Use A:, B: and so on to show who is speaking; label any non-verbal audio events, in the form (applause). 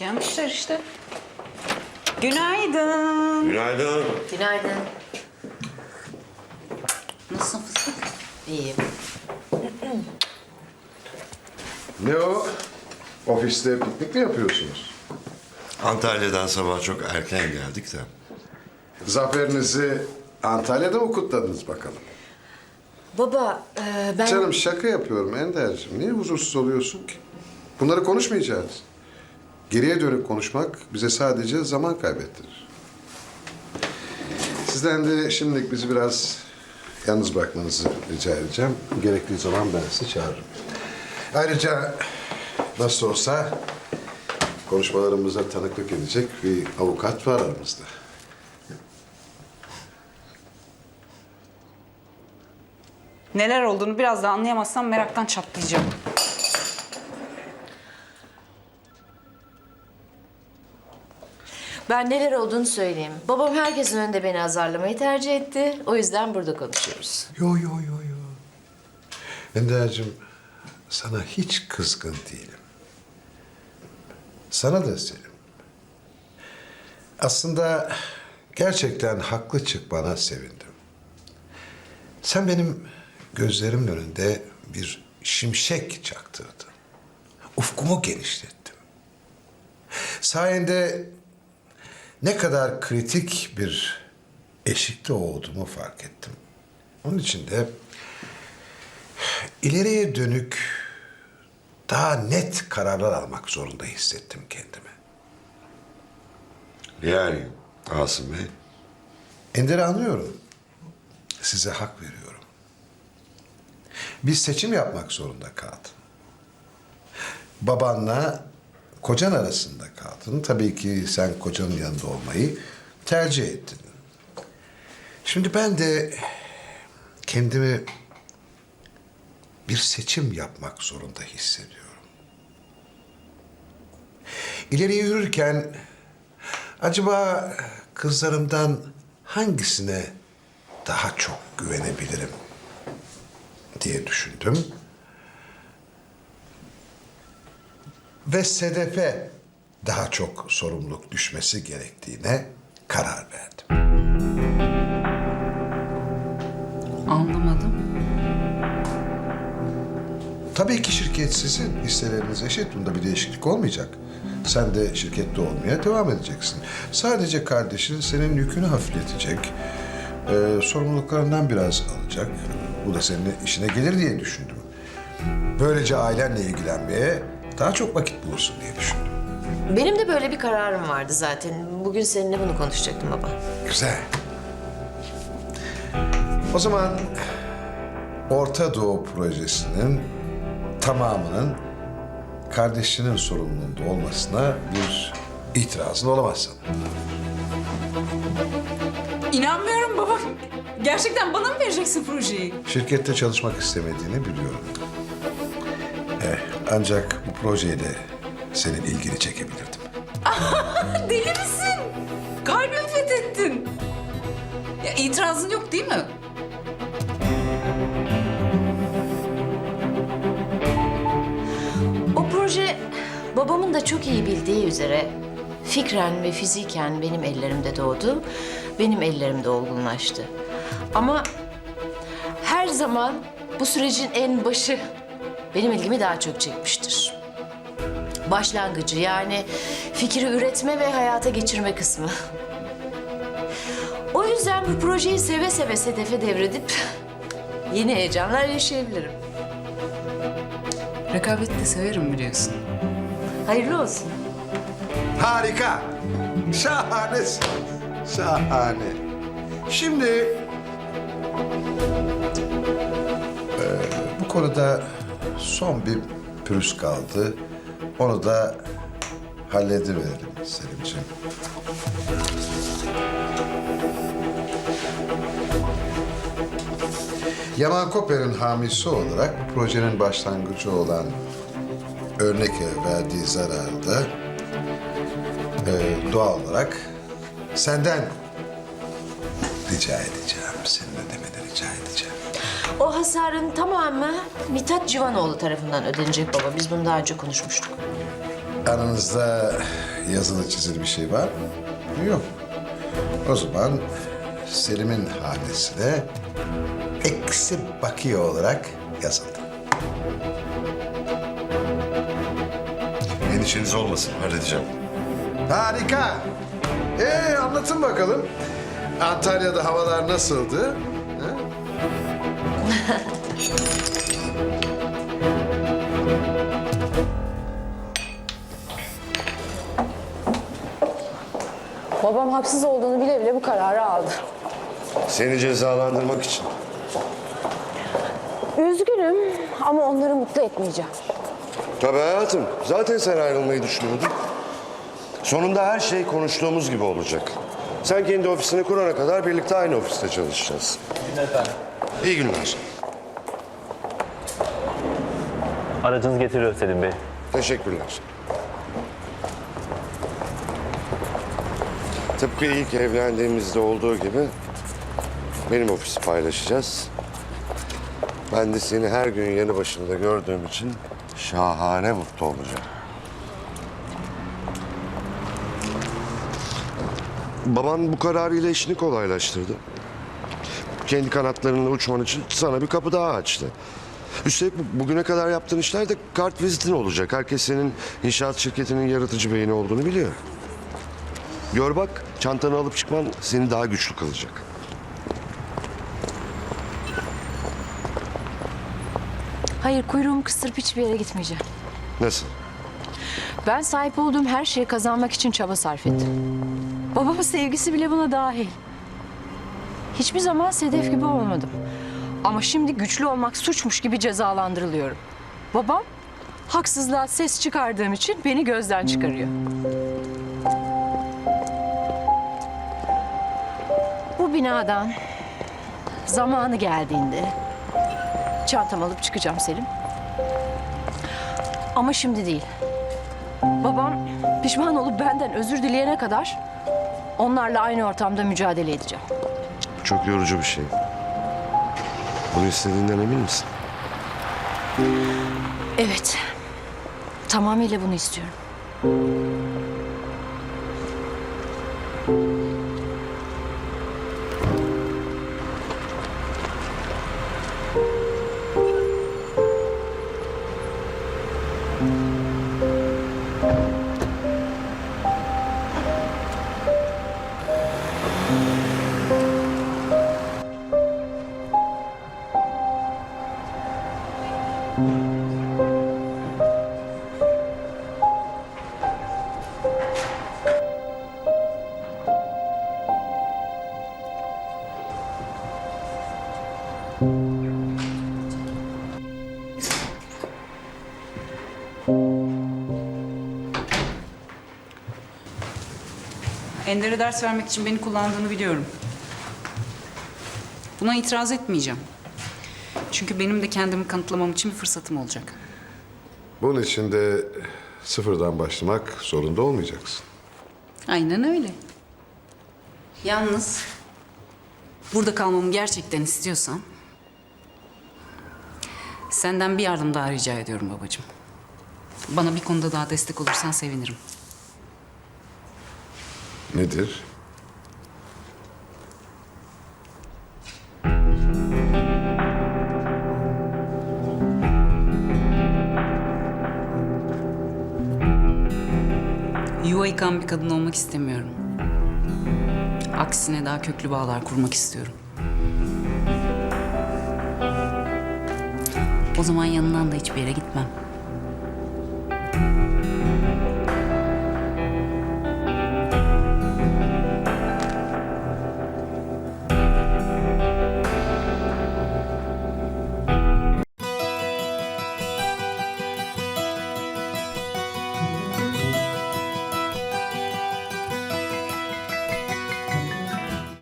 A: Gelmişler işte. Günaydın.
B: Günaydın.
C: Günaydın.
A: Nasılsın fıstık?
C: İyiyim.
D: Ne o? Ofiste piknik mi yapıyorsunuz?
B: Antalya'dan sabah çok erken geldik de.
D: Zaferinizi Antalya'da mı kutladınız bakalım?
C: Baba, e, ben...
D: Canım şaka yapıyorum Ender'cim. Niye huzursuz oluyorsun ki? Bunları konuşmayacağız. Geriye dönüp konuşmak bize sadece zaman kaybettirir. Sizden de şimdilik bizi biraz yalnız bırakmanızı rica edeceğim. Gerektiği zaman ben sizi çağırırım. Ayrıca nasıl olsa konuşmalarımıza tanıklık edecek bir avukat var aramızda.
A: Neler olduğunu biraz daha anlayamazsam meraktan çatlayacağım.
C: Ben neler olduğunu söyleyeyim. Babam herkesin önünde beni azarlamayı tercih etti. O yüzden burada konuşuyoruz.
D: Yo yo yo yo. Ender'cim sana hiç kızgın değilim. Sana da Selim. Aslında gerçekten haklı çıkmana sevindim. Sen benim gözlerimin önünde bir şimşek çaktırdın. Ufkumu genişlettin. Sayende ne kadar kritik bir eşikte olduğumu fark ettim. Onun için de ileriye dönük daha net kararlar almak zorunda hissettim kendimi.
B: Yani Asım Bey.
D: Ender'i anlıyorum. Size hak veriyorum. Bir seçim yapmak zorunda kaldın. Babanla kocan arasında kaldın. Tabii ki sen kocanın yanında olmayı tercih ettin. Şimdi ben de kendimi bir seçim yapmak zorunda hissediyorum. İleriye yürürken acaba kızlarımdan hangisine daha çok güvenebilirim diye düşündüm. Ve Sedef'e daha çok sorumluluk düşmesi gerektiğine karar verdim.
A: Anlamadım.
D: Tabii ki şirket sizin, hisseleriniz eşit. Bunda bir değişiklik olmayacak. Sen de şirkette olmaya devam edeceksin. Sadece kardeşin senin yükünü hafifletecek. Ee, sorumluluklarından biraz alacak. Bu da senin işine gelir diye düşündüm. Böylece ailenle ilgilenmeye daha çok vakit bulursun diye düşündüm.
C: Benim de böyle bir kararım vardı zaten. Bugün seninle bunu konuşacaktım baba.
D: Güzel. O zaman Orta Doğu projesinin tamamının kardeşinin sorumluluğunda olmasına bir itirazın olamaz sana.
A: İnanmıyorum baba. Gerçekten bana mı vereceksin projeyi?
D: Şirkette çalışmak istemediğini biliyorum. Ancak bu projeyle senin ilgini çekebilirdim. (laughs)
A: Deli misin? Kalbimi fethettin. Ya itirazın yok değil mi?
C: O proje babamın da çok iyi bildiği üzere fikren ve fiziken benim ellerimde doğdu. Benim ellerimde olgunlaştı. Ama her zaman bu sürecin en başı benim ilgimi daha çok çekmiştir. Başlangıcı yani fikri üretme ve hayata geçirme kısmı. O yüzden bu projeyi seve seve Sedef'e devredip yeni heyecanlar yaşayabilirim.
A: Rekabeti de severim biliyorsun.
C: Hayırlı olsun.
D: Harika. Şahanesin. Şahane. Şimdi... eee, bu konuda son bir pürüz kaldı. Onu da hallediverelim Selimciğim. Yaman Koper'in hamisi olarak projenin başlangıcı olan örnek verdiği zararda ee, doğal olarak senden rica edeceğim. Senin ödemeni rica edeceğim.
C: O hasarın tamamı Mithat Civanoğlu tarafından ödenecek baba. Biz bunu daha önce konuşmuştuk.
D: Aranızda yazılı çizili bir şey var mı? Yok. O zaman Selim'in hanesi de eksi bakiye olarak yazıldı.
B: Endişeniz olmasın halledeceğim.
D: Harika. Ee anlatın bakalım. Antalya'da havalar nasıldı? (laughs)
E: Babam haksız olduğunu bile bile bu kararı aldı.
B: Seni cezalandırmak için.
E: Üzgünüm ama onları mutlu etmeyeceğim.
B: Tabii hayatım. Zaten sen ayrılmayı düşünüyordun. Sonunda her şey konuştuğumuz gibi olacak. Sen kendi ofisini kurana kadar birlikte aynı ofiste çalışacağız. İyi günler.
F: Aracınız getiriyor Selim Bey.
B: Teşekkürler. Tıpkı ilk evlendiğimizde olduğu gibi benim ofisi paylaşacağız. Ben de seni her gün yanı başında gördüğüm için şahane mutlu olacağım. Baban bu kararıyla işini kolaylaştırdı. Kendi kanatlarınla uçman için sana bir kapı daha açtı. Üstelik bu- bugüne kadar yaptığın işler de kart vizitin olacak. Herkes senin inşaat şirketinin yaratıcı beyni olduğunu biliyor. Gör bak, çantanı alıp çıkman seni daha güçlü kılacak.
C: Hayır kuyruğumu kıstırıp hiçbir yere gitmeyeceğim.
B: Nasıl?
C: Ben sahip olduğum her şeyi kazanmak için çaba sarf ettim. Babamın sevgisi bile buna dahil. Hiçbir zaman Sedef gibi olmadım. Ama şimdi güçlü olmak suçmuş gibi cezalandırılıyorum. Babam haksızlığa ses çıkardığım için beni gözden çıkarıyor. Bu binadan zamanı geldiğinde çantamı alıp çıkacağım Selim. Ama şimdi değil. Babam pişman olup benden özür dileyene kadar onlarla aynı ortamda mücadele edeceğim.
B: Çok yorucu bir şey. Bunu istediğinden emin misin?
C: Evet. Tamamıyla bunu istiyorum.
A: Ender'e ders vermek için beni kullandığını biliyorum. Buna itiraz etmeyeceğim. Çünkü benim de kendimi kanıtlamam için bir fırsatım olacak.
D: Bunun için de sıfırdan başlamak zorunda olmayacaksın.
A: Aynen öyle. Yalnız burada kalmamı gerçekten istiyorsan senden bir yardım daha rica ediyorum babacığım. Bana bir konuda daha destek olursan sevinirim.
D: Nedir?
A: Yuva yıkan bir kadın olmak istemiyorum. Aksine daha köklü bağlar kurmak istiyorum. O zaman yanından da hiçbir yere gitmem.